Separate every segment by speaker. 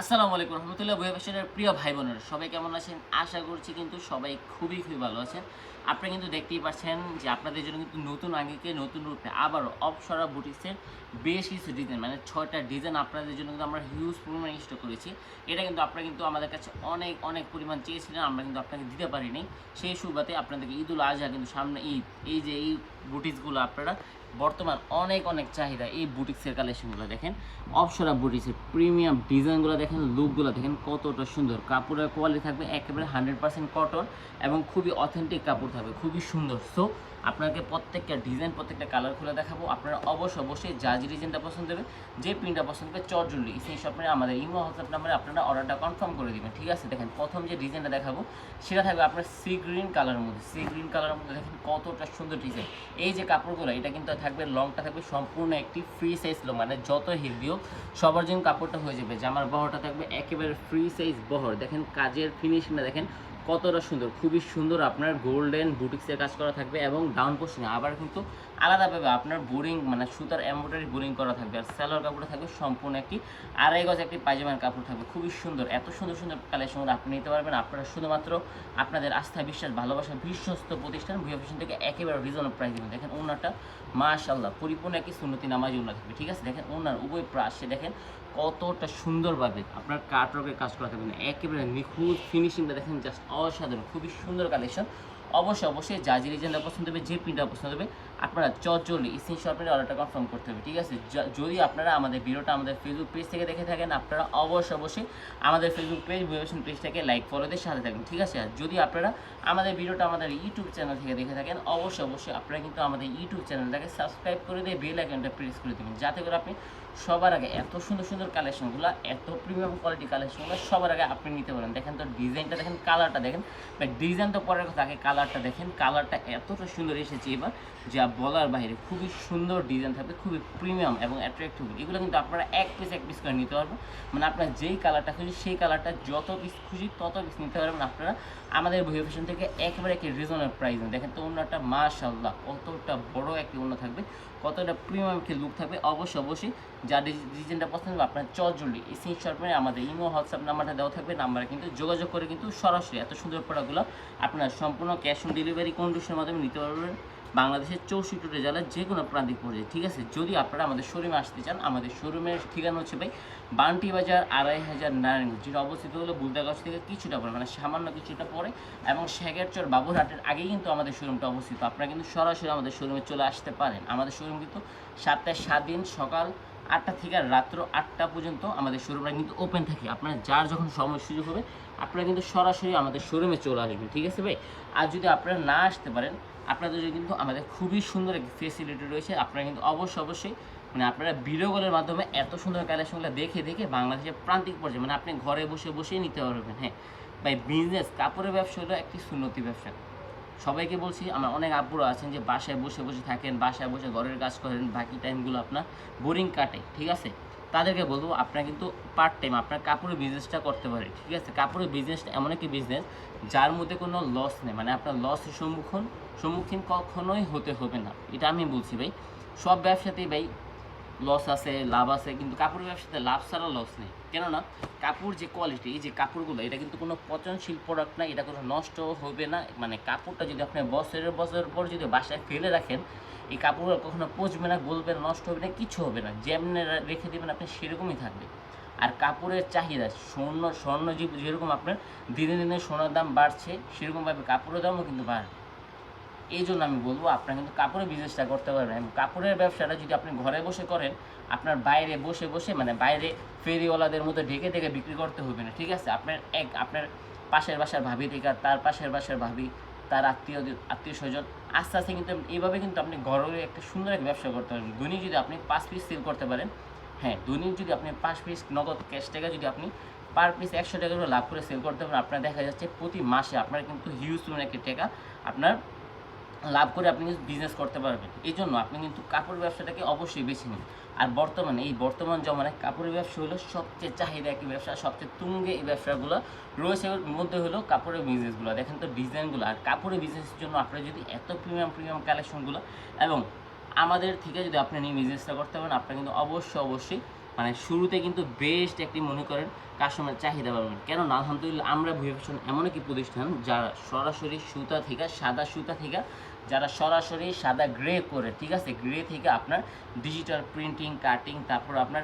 Speaker 1: আসসালামু আলাইকুম রহমতুল্লাহ বই ফ্যাশনের প্রিয় ভাই বোনেরা সবাই কেমন আছেন? আশা করছি কিন্তু সবাই খুবই খুবই ভালো আছেন। আপনারা কিন্তু দেখতেই পাচ্ছেন যে আপনাদের জন্য কিন্তু নতুন আঙ্গিকে, নতুন রূপে আবারও অপসরা বুটিক্সের বেশ কিছু ডিজাইন মানে ছয়টা ডিজাইন আপনাদের জন্য কিন্তু আমরা হিউজ পরিমাণ স্টক করেছি। এটা কিন্তু আপনারা কিন্তু আমাদের কাছে অনেক অনেক পরিমাণ চেয়েছিলেন, আমরা কিন্তু আপনাকে দিতে পারিনি। সেই সুবাদে আপনাদেরকে ঈদুল আজহা কিন্তু সামনে ঈদ, এই যে এই বুটিক্সগুলো আপনারা বর্তমান অনেক অনেক চাহিদা এই বুটিক্সের কালেকশনগুলো দেখেন। অপসরা বুটিক্সের প্রিমিয়াম ডিজাইনগুলো দেখেন, লুকগুলো দেখেন কতটা সুন্দর। কাপড়ের কোয়ালিটি থাকবে একেবারে হান্ড্রেড পার্সেন্ট কটন এবং খুবই অথেন্টিক কাপড় থাকবে, খুবই সুন্দর। সো আপনাকে প্রত্যেকটা ডিজাইন প্রত্যেকটা কালার খুলে দেখাবো। আপনারা অবশ্যই অবশ্যই যা যে ডিজাইনটা পছন্দ হবে, যে প্রিন্টটা পছন্দ হবে চটজুলি সেই শপে আমাদের ইমো হোয়াটসঅ্যাপ নাম্বারে আপনারা অর্ডারটা কনফার্ম করে দিবেন, ঠিক আছে? দেখেন, প্রথম যে ডিজাইনটা দেখাবো, সেটা থাকবে আপনার সি গ্রিন কালারের মধ্যে। সি গ্রিন কালারের মধ্যে দেখেন কতটা সুন্দর ডিজাইন এই যে কাপড়গুলো, এটা কিন্তু থাকবে লংটা থাকবে সম্পূর্ণ একটি ফ্রি সাইজ লং মানে যত হেলদি হোক, সবার জন্য কাপড়টা হয়ে যাবে। জামার বহরটা থাকবে একেবারে ফ্রি সাইজ বহর। দেখেন, কাজের ফিনিশিংটা দেখেন কতটা সুন্দর, খুবই সুন্দর আপনার গোল্ডেন বুটিক্সের কাজ করা থাকবে এবং ডাউন পোর্শনে আবার কিন্তু আলাদাভাবে আপনার বোরিং মানে সুতার এমব্রয়ডারি বোরিং করা থাকবে আর স্যালোয়ার কাপড়টা থাকবে সম্পূর্ণ একটি আড়াই গজ একটি পায়জামার কাপড় থাকবে। খুবই সুন্দর, এত সুন্দর সুন্দর কালেকশন আপনি নিতে পারবেন। আপনারা শুধুমাত্র আপনাদের আস্থা, বিশ্বাস, ভালোবাসা, বিশ্বস্ত প্রতিষ্ঠান ভুয়া ফ্যাশন থেকে একেবারে রিজনেবল প্রাইস দিবেন। দেখেন ওনাটা মাশাল্লাহ পরিপূর্ণ একটি সুন্নতি নামাজি ওনা থাকবে, ঠিক আছে? দেখেন ওনার উভয় প্রাসে দেখেন কতটা সুন্দরভাবে আপনার কাটরকের কাজ করা থাকবে একেবারে নিখুঁত ফিনিশিংটা দেখেন জাস্ট অসাধারণ, খুবই সুন্দর কালেকশন অবশ্যই অবশ্যই যা যে ডিজাইনটা পছন্দ হবে, যে প্রিন্টটা পছন্দ হবে আপনারা চটজলি স্ক্রিন শপের অর্ডারটা কনফার্ম করতে হবে, ঠিক আছে? যদি আপনারা আমাদের ভিডিওটা আমাদের ফেসবুক পেজ থেকে দেখে থাকেন, আপনারা অবশ্যই অবশ্যই আমাদের ফেসবুক পেজ ভিডিওশন পেজটাকে লাইক ফলো দিয়ে সাথে থাকবেন, ঠিক আছে? আর যদি আপনারা আমাদের ভিডিওটা আমাদের ইউটিউব চ্যানেল থেকে দেখে থাকেন, অবশ্যই অবশ্যই আপনারা কিন্তু আমাদের ইউটিউব চ্যানেলটাকে সাবস্ক্রাইব করে দিয়ে বেল আইকনটা প্রেস করে দেবেন, যাতে করে আপনি সবার আগে এত সুন্দর সুন্দর কালেকশনগুলো এত প্রিমিয়াম কোয়ালিটি কালেকশনগুলো সবার আগে আপনি নিতে পারেন। দেখেন তো ডিজাইনটা দেখেন কালারটা দেখেন। ডিজাইন তো পরের কথা, আগে কালারটা দেখেন কালারটা এতটা সুন্দর এসেছে এবার যা বলার বাইরে খুবই সুন্দর ডিজাইন থাকবে, খুবই প্রিমিয়াম এবং অ্যাট্রাক্টিভ এগুলো কিন্তু আপনারা এক পিস এক পিস করে নিতে পারবেন। মানে আপনার যেই কালারটা খুঁজি সেই কালারটা যত পিস খুঁজি তত পিস নিতে পারবেন আপনারা। আমাদের বই ফ্যাশন থেকে একেবারে একটি রিজনেবল প্রাইস দেখেন তো অন্যটা মাশাল্লাহ কতটা বড় একটি অন্য থাকবে। কতটা প্রিমিয়াম একটি লুক থাকবে। অবশ্যই অবশ্যই যা ডিজাইনটা পছন্দ হবে, আপনার চটজলি এই সিন শর্টে আমাদের ইমো হোয়াটসঅ্যাপ নাম্বারটা দেওয়া থাকবে। নাম্বারে কিন্তু যোগাযোগ করে কিন্তু সরাসরি এত সুন্দর প্রোডাক্টগুলো আপনার সম্পূর্ণ ক্যাশ অন ডেলিভারি কন্ডিশনের মাধ্যমে নিতে পারবেন। বাংলাদেশের চৌষট্টি জেলার যে কোনো প্রান্তিক পর্যায়ে ঠিক আছে? যদি আপনারা আমাদের শোরুমে আসতে চান, আমাদের শোরুমের ঠিকানা হচ্ছে ভাই বান্টি বাজার আড়াই হাজার নারায়ণগঞ্জ, যেটা অবস্থিত হলো বুলদাগঞ্জ থেকে কিছুটা পরে মানে সামান্য কিছুটা পরে, এবং শেখেরচর বাবুরহাটের আগেই কিন্তু আমাদের শোরুমটা অবস্থিত। আপনারা কিন্তু সরাসরি আমাদের শোরুমে চলে আসতে পারেন। আমাদের শোরুম কিন্তু সাতটায় সাত দিন, সকাল আটটা থেকে রাত্র আটটা পর্যন্ত আমাদের শোরুমটা কিন্তু ওপেন থাকে। আপনার যার যখন সময় সুযোগ হবে, আপনারা কিন্তু সরাসরি আমাদের শোরুমে চলে আসবেন, ঠিক আছে ভাই? আর যদি আপনারা না আসতে পারেন আপনাদের জন্য কিন্তু আমাদের খুবই সুন্দর একটি ফেসিলিটি রয়েছে। আপনারা কিন্তু অবশ্যই অবশ্যই মানে আপনারা ভিডিও কলের মাধ্যমে এত সুন্দর কালেকশনগুলো দেখে দেখে বাংলাদেশের প্রান্তিক পর্যায়ে মানে আপনি ঘরে বসে, বসেই নিতে পারবেন হ্যাঁ। ভাই বিজনেস কাপড়ের ব্যবসা হলো একটি সুন্নতি ব্যবসা। সবাইকে বলছি, আমার অনেক আব্বুরা আছেন যে বাসায় বসে বসে থাকেন, বাসায় বসে ঘরের কাজ করেন, বাকি টাইমগুলো আপনার বোরিং কাটে, ঠিক আছে? তাদেরকে বলব, আপনারা কিন্তু পার্ট টাইম আপনার কাপড়ের বিজনেসটা করতে পারে ঠিক আছে? কাপড়ের বিজনেসটা এমন একটি বিজনেস যার মধ্যে কোনো লস নেই মানে আপনার লসের সম্মুখীন সম্মুখীন কখনোই হতে হবে না। এটা আমি বলছি ভাই। সব ব্যবসাতেই ভাই লস আছে, লাভ আছে, কিন্তু কাপড়ের ব্যবসাতে লাভ ছাড়া লস নেই। কেননা কাপড় যে কোয়ালিটি এই যে কাপড়গুলো, এটা কিন্তু কোনো পচনশীল প্রোডাক্ট না, এটা কোনো নষ্ট হবে না। মানে কাপড়টা যদি আপনি বছরের বছর পর যদি বাসায় ফেলে রাখেন, এই কাপড়গুলো কখনো পচবে না, গলবে না, নষ্ট হবে না, কিছু হবে না। যেমনি রেখে দেবেন আপনি, সেরকমই থাকবে। আর কাপড়ের চাহিদা, স্বর্ণ স্বর্ণ যেরকম আপনার, দিনে দিনে সোনার দাম বাড়ছে, সেরকমভাবে কাপড়ের দামও কিন্তু বাড়বে। এই জন্য আমি বলব, আপনারা কিন্তু কাপড়ের বিজনেসটা করতে পারবেন। কাপড়ের ব্যবসাটা যদি আপনি ঘরে বসে করেন, আপনার বাইরে বসে বসে মানে বাইরে ফেরিওয়ালাদের মতো ঢেকে ঢেকে বিক্রি করতে হবে না, ঠিক আছে? আপনার এক, আপনার পাশের বাসার ভাবি থেকে তার পাশের বাসার ভাবি, তার আত্মীয় আত্মীয় স্বজন আস্তে আস্তে কিন্তু এইভাবে কিন্তু আপনি ঘরে একটা সুন্দর একটা ব্যবসা করতে পারেন দৈনিক যদি আপনি পাঁচ পিস সেল করতে পারেন হ্যাঁ দৈনিক যদি আপনি পাঁচ পিস নগদ ক্যাশ টাকা যদি আপনি পার পিস একশো টাকা করে লাভ করে সেল করতে পারেন, আপনার দেখা যাচ্ছে প্রতি মাসে আপনার কিন্তু হিউজ একটা টাকা আপনার লাভ করে আপনি কিন্তু বিজনেস করতে পারবেন। এই জন্য আপনি কিন্তু কাপড় ব্যবসাটাকে অবশ্যই বেছে নিন। আর বর্তমানে এই বর্তমান জমানায় কাপড়ের ব্যবসা হলো সবচেয়ে চাহিদা একটি ব্যবসা সবচেয়ে তুঙ্গে এই ব্যবসাগুলো রয়েছে মধ্যে হলো কাপড়ের বিজনেসগুলো দেখেন তো ডিজাইনগুলো, আর কাপড়ের বিজনেসের জন্য আপনারা যদি এত প্রিমিয়াম প্রিমিয়াম কালেকশনগুলো এবং আমাদের থেকে যদি আপনি নিয়ে বিজনেসটা করতে পারেন, আপনারা কিন্তু অবশ্যই অবশ্যই মানে শুরুতে কিন্তু বেস্ট একটি মনে করেন কাস্টমার চাহিদা পাবেন। কেন না আলহামদুলিল্লাহ আমরা ভুয়ে ফ্যাশন এমন একটি প্রতিষ্ঠান যারা সরাসরি সুতা থেকে, সাদা সুতা থেকে, যারা সরাসরি সাদা গ্রে করে, ঠিক আছে? গ্রে থেকে আপনার ডিজিটাল প্রিন্টিং কাটিং তারপর আপনার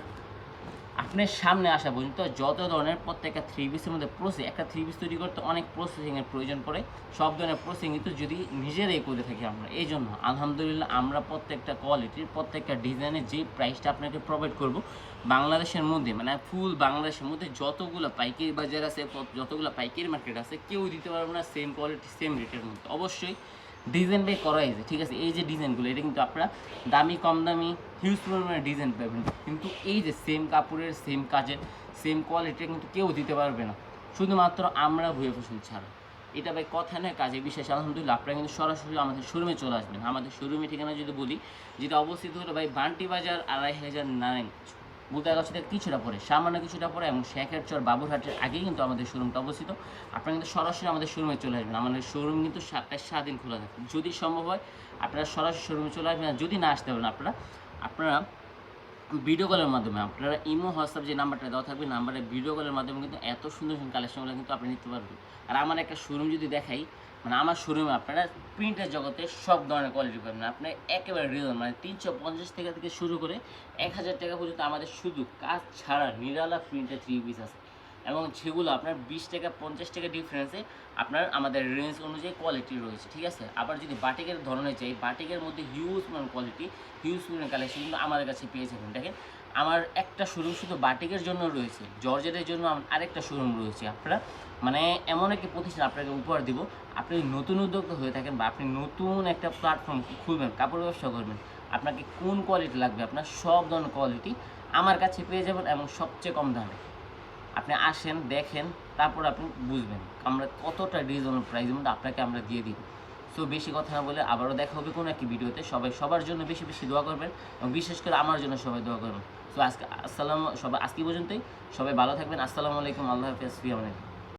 Speaker 1: আপনার সামনে আসা পর্যন্ত যত ধরনের প্রত্যেকটা থ্রি পিসের মধ্যে প্রসেস একটা থ্রি পিস তৈরি করতে অনেক প্রসেসিংয়ের প্রয়োজন পড়ে। সব ধরনের প্রসেসিং কিন্তু যদি নিজেরাই করে থাকি আমরা। এই জন্য আলহামদুলিল্লাহ আমরা প্রত্যেকটা কোয়ালিটির প্রত্যেকটা ডিজাইনের যে প্রাইসটা আপনাকে প্রোভাইড করব, বাংলাদেশের মধ্যে মানে ফুল বাংলাদেশের মধ্যে যতগুলো পাইকারি বাজার আছে, যতগুলো পাইকারি মার্কেট আছে, কেউ দিতে পারবে না সেম কোয়ালিটি সেম রেটের মধ্যে। অবশ্যই ডিজাইন বাই করা হয়েছে, ঠিক আছে? এই যে ডিজাইনগুলো এটা কিন্তু আপনারা দামি, কম দামি হিউজ পরিমাণে ডিজাইন পাবেন। কিন্তু এই যে সেম কাপড়ের সেম কাজের সেম কোয়ালিটির কিন্তু কেউ দিতে পারবে না। শুধুমাত্র আমরা ভুয়ে ফসল ছাড়া। এটা ভাই কথা নয়, কাজে বিশেষ আলহামদুলিল্লাহ, আপনারা কিন্তু সরাসরি আমাদের শোরুমে চলে আসবেন। আমাদের শোরুমে ঠিকানা যদি বলি, যেটা অবস্থিত হলো ভাই বান্টি বাজার আড়াই হাজার নারায়ণ বুদাগাছি থেকে কিছুটা পরে, সামান্য কিছুটা পরে এবং শেখের চর বাবুরহাটের আগেই কিন্তু আমাদের শোরুমটা অবস্থিত। আপনারা কিন্তু সরাসরি আমাদের শোরুমে চলে আসবেন। আমাদের শোরুম কিন্তু সাতটায় সাত দিন খোলা থাকে। যদি সম্ভব হয়, আপনারা সরাসরি শোরুমে চলে আসবেন যদি না আসতে পারেন আপনারা আপনারা ভিডিও কলের মাধ্যমে, আপনারা ইমো, হোয়াটসঅ্যাপ যে নাম্বারটা দেওয়া থাকবে নাম্বারে ভিডিও কলের মাধ্যমে কিন্তু এত সুন্দর সুন্দর কালেকশনগুলো কিন্তু আপনি নিতে পারবেন। আর আমার একটা শোরুম যদি দেখাই মানে আমার শোরুমে আপনারা প্রিন্টের জগতে সব ধরনের কোয়ালিটি পাবেন। আপনি একেবারে রিজন মানে তিনশো পঞ্চাশ টাকা থেকে শুরু করে এক হাজার টাকা পর্যন্ত আমাদের শুধু কাজ ছাড়া নিরালা প্রিন্টের থ্রি পিস আছে। এবং সেগুলো আপনার বিশ টাকা পঞ্চাশ টাকা ডিফারেন্সে আপনার আমাদের রেঞ্জ অনুযায়ী কোয়ালিটি রয়েছে, ঠিক আছে? আবার যদি বাটিকের ধরনের চাই, বাটিকের মধ্যে হিউজ মান কোয়ালিটি হিউজ পরিমাণ কালেকশন কিন্তু আমাদের কাছে পেয়ে যাবেন। দেখেন আমার একটা শোরুম শুধু বাটিকের জন্য রয়েছে, জর্জেটের জন্য আমার আরেকটা শোরুম রয়েছে আপনারা। মানে এমন একটি প্রতিষ্ঠান আপনাকে উপহার দিব, আপনি নতুন উদ্যোক্তা হয়ে থাকেন বা আপনি নতুন একটা প্ল্যাটফর্ম খুলবেন কাপড় ব্যবসা করবেন, আপনাকে কোন কোয়ালিটি লাগবে, আপনার সব ধরনের কোয়ালিটি আমার কাছে পেয়ে যাবেন এবং সবচেয়ে কম দামে। আপনি আসেন, দেখেন, তারপর আপনি বুঝবেন আমরা কতটা রিজনেবল প্রাইসের মধ্যে আপনাকে আমরা দিয়ে দিব। সো বেশি কথা না বলে আবারও দেখা হবে কোনো একটি ভিডিওতে। সবাই সবার জন্য বেশি বেশি দোয়া করবেন এবং বিশেষ করে আমার জন্য সবাই দোয়া করবেন। সো আজকে আসসালাম সবাই আজকে পর্যন্তই। সবাই ভালো থাকবেন। আসসালামু আলাইকুম। আল্লাহ হাফিজ। ফিয়ামানিল্লাহ